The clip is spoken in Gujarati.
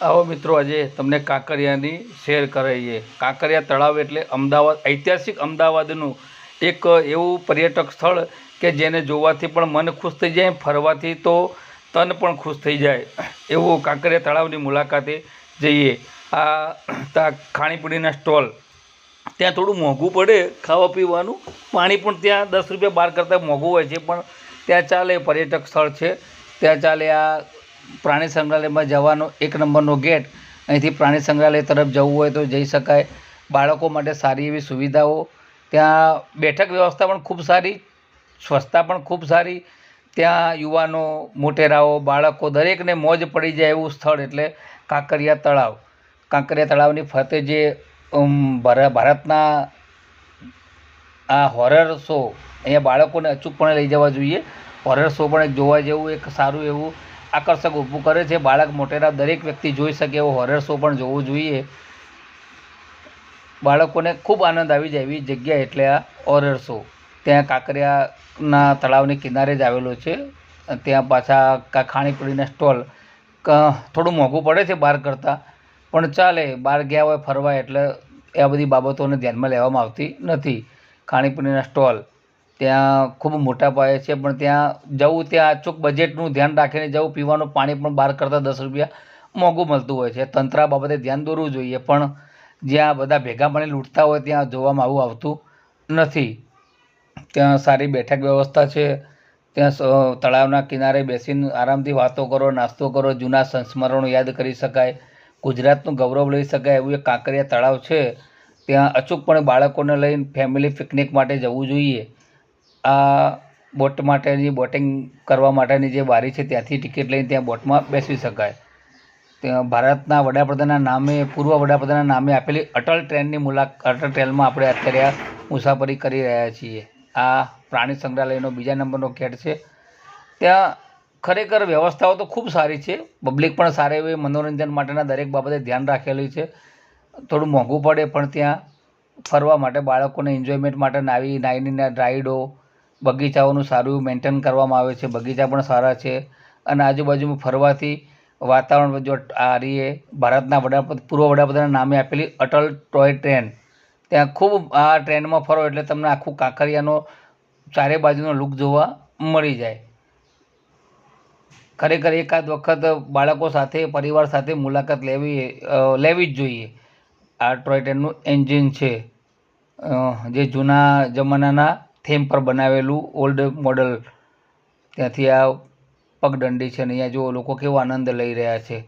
આવો મિત્રો, આજે તમને કાંકરિયાની શેર કરાવીએ કાંકરિયા તળાવ એટલે અમદાવાદ, ઐતિહાસિક અમદાવાદનું એક એવું પર્યટક સ્થળ કે જેને જોવાથી પણ મન ખુશ થઈ જાય, ફરવાથી તો તન પણ ખુશ થઈ જાય. એવું કાંકરિયા તળાવની મુલાકાતે જઈએ. આ ત્યાં ખાણીપીણીના સ્ટોલ. ત્યાં થોડું મોંઘું પડે ખાવા પીવાનું. પાણી પણ ત્યાં દસ રૂપિયા બાર કરતાં મોંઘું હોય છે, પણ ત્યાં ચાલે પર્યટક સ્થળ છે. ત્યાં ચાલે આ પ્રાણી સંગ્રહાલયમાં જવાનો એક નંબરનો ગેટ. અહીંથી પ્રાણી સંગ્રહાલય તરફ જવું હોય તો જઈ શકાય. બાળકો માટે સારી એવી સુવિધાઓ. ત્યાં બેઠક વ્યવસ્થા પણ ખૂબ સારી, સ્વચ્છતા પણ ખૂબ સારી. ત્યાં યુવાનો, મોટેરાઓ, બાળકો દરેકને મોજ પડી જાય એવું સ્થળ એટલે કાંકરિયા તળાવ. કાંકરિયા તળાવની ફરતે જે ભરા- ભારતના આ હોરર શો અહીંયા બાળકોને અચૂકપણે લઈ જવા જોઈએ. હોરર શો પણ એક જોવા જેવું, એક સારું એવું આકર્ષક ઊભું કરે છે. બાળક મોટેરા દરેક વ્યક્તિ જોઈ શકે એવો હોરર શો પણ જોવો જોઈએ. બાળકોને ખૂબ આનંદ આવી જાય એવી જગ્યા એટલે આ હોરર શો ત્યાં કાંકરિયાના તળાવની કિનારે જ આવેલો છે. ત્યાં પાછા ખાણીપીણીના સ્ટોલ થોડું મોંઘું પડે છે બહાર કરતાં, પણ ચાલે, બહાર ગયા હોય ફરવા એટલે એ બધી બાબતોને ધ્યાનમાં લેવામાં આવતી નથી. ખાણીપીણીના સ્ટોલ ત્યાં ખૂબ મોટા પાયે છે, પણ ત્યાં જવું ત્યાં અચૂક બજેટનું ધ્યાન રાખીને જવું, પીવાનું પાણી પણ બહાર કરતાં દસ રૂપિયા મોંઘું મળતું હોય છે. તંત્ર બાબતે ધ્યાન દોરવું જોઈએ, પણ જ્યાં બધા ભેગા મળીને લૂંટતા હોય ત્યાં જોવામાં આવું આવતું નથી. ત્યાં સારી બેઠક વ્યવસ્થા છે, ત્યાં તળાવના કિનારે બેસીને આરામથી વાતો કરો, નાસ્તો કરો, જૂના સંસ્મરણો યાદ કરી શકાય, ગુજરાતનું ગૌરવ લઈ શકાય એવું એક કાંકરિયા તળાવ છે. ત્યાં અચૂકપણે બાળકોને લઈને ફેમિલી પિકનિક માટે જવું જોઈએ. આ બોટ માટેની, બોટિંગ કરવા માટેની જે બારી છે, ત્યાંથી ટિકિટ લઈને ત્યાં બોટમાં બેસી શકાય. ત્યાં ભારતના વડાપ્રધાનના નામે, પૂર્વ વડાપ્રધાનના નામે આપેલી અટલ ટ્રેનની મુલાકાત અટલ ટ્રેનમાં આપણે અત્યારે મુસાફરી કરી રહ્યા છીએ. આ પ્રાણી સંગ્રહાલયનો બીજા નંબરનો ગેટ છે. ત્યાં ખરેખર વ્યવસ્થાઓ તો ખૂબ સારી છે. પબ્લિક પણ સારી એવી મનોરંજન માટેના દરેક બાબતે ધ્યાન રાખેલું છે. થોડું મોંઘું પડે પણ ત્યાં ફરવા માટે બાળકોને એન્જોયમેન્ટ માટે નાવી નાઈનીના રાઈડો બગીચાઓનું સારું મેન્ટેન કરવામાં આવે છે, બગીચા પણ સારા છે. અને આજુબાજુમાં ફરવાથી વાતાવરણ જો આ રહીએ ભારતના વડાપ્રધાન પૂર્વ વડાપ્રધાનના નામે આપેલી અટલ ટોય ટ્રેન. ત્યાં ખૂબ આ ટ્રેનમાં ફરો એટલે તમને આખું કાંકરિયાનો ચારે બાજુનો લુક જોવા મળી જાય. ખરેખર એકાદ વખત બાળકો સાથે, પરિવાર સાથે મુલાકાત લેવી લેવી જ જોઈએ. આ ટોય ટ્રેનનું એન્જિન છે. જે જૂના જમાનાના થીમ પર બનાવેલું ઓલ્ડ મોડલ. ત્યાંથી આ પગદંડી છે ને અહીંયા જુઓ, લોકો કેવો આનંદ લઈ રહ્યા છે.